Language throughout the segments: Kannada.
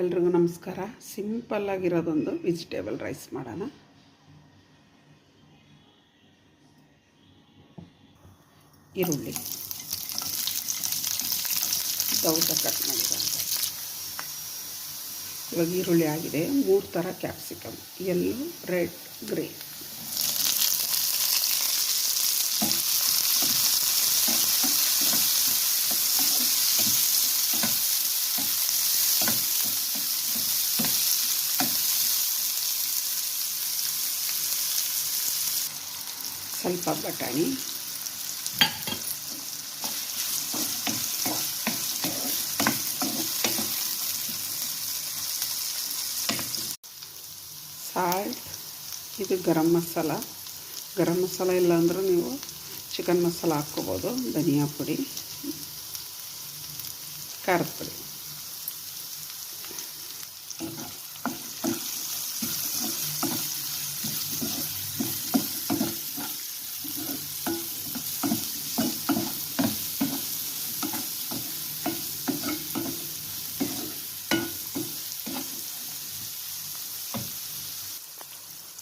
ಎಲ್ರಿಗೂ ನಮಸ್ಕಾರ. ಸಿಂಪಲ್ಲಾಗಿರೋದೊಂದು ವೆಜಿಟೇಬಲ್ ರೈಸ್ ಮಾಡೋಣ. ಈರುಳ್ಳಿ. ದೌಟ ಕಟ್ ಮಾಡಿರೋಂಥ ಇವಾಗ ಈರುಳ್ಳಿ ಆಗಿದೆ. ಮೂರು ಥರ ಕ್ಯಾಪ್ಸಿಕಮ್ ಎಲ್ಲೋ ರೆಡ್ ಗ್ರೇ ಸ್ವಲ್ಪ ಬಟಾಣಿ ಸಾಲ್ಟ್ ಇದು ಗರಂ ಮಸಾಲ ಗರಂ ಮಸಾಲ ಇಲ್ಲ ಅಂದರೂ ನೀವು ಚಿಕನ್ ಮಸಾಲ ಹಾಕ್ಕೋಬೋದು ಧನಿಯಾ ಪುಡಿ ಖಾರದ ಪುಡಿ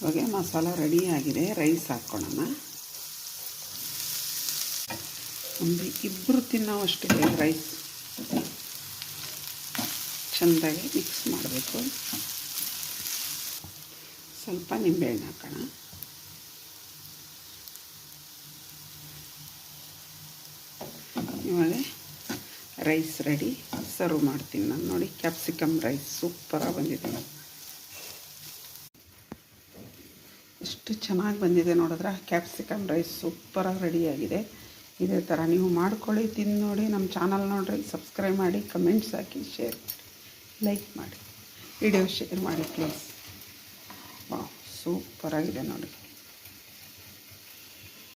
ಇವಾಗ ಮಸಾಲ ರೆಡಿ ಆಗಿದೆ. ರೈಸ್ ಹಾಕ್ಕೊಳ್ಳೋಣ ಒಂದು ಇಬ್ಬರು ತಿನ್ನೋವಷ್ಟು ರೈಸ್ ಚೆಂದಾಗಿ ಮಿಕ್ಸ್ ಮಾಡಬೇಕು. ಸ್ವಲ್ಪ ನಿಂಬೆಹಣ್ಣು ಹಾಕೋಣ. ಇವಾಗ ರೈಸ್ ರೆಡಿ ಸರ್ವ್ ಮಾಡ್ತೀನಿ ನಾನು ನೋಡಿ. ಕ್ಯಾಪ್ಸಿಕಮ್ ರೈಸ್ ಸೂಪರಾಗಿ ಬಂದಿದೆ. ಎಷ್ಟು ಚೆನ್ನಾಗಿ ಬಂದಿದೆ ನೋಡಿದ್ರೆ ಕ್ಯಾಪ್ಸಿಕಮ್ ರೈಸ್ ಸೂಪರಾಗಿ ರೆಡಿಯಾಗಿದೆ. ಇದೇ ಥರ ನೀವು ಮಾಡ್ಕೊಳ್ಳಿ, ತಿಂದು ನೋಡಿ. ನಮ್ಮ ಚಾನಲ್ ನೋಡಿರಿ, ಸಬ್ಸ್ಕ್ರೈಬ್ ಮಾಡಿ, ಕಮೆಂಟ್ಸ್ ಹಾಕಿ, ಶೇರ್ ಮಾಡಿ, ಲೈಕ್ ಮಾಡಿ, ವಿಡಿಯೋ ಶೇರ್ ಮಾಡಿ, ಪ್ಲೀಸ್. ವಾ ಸೂಪರಾಗಿದೆ ನೋಡಿ.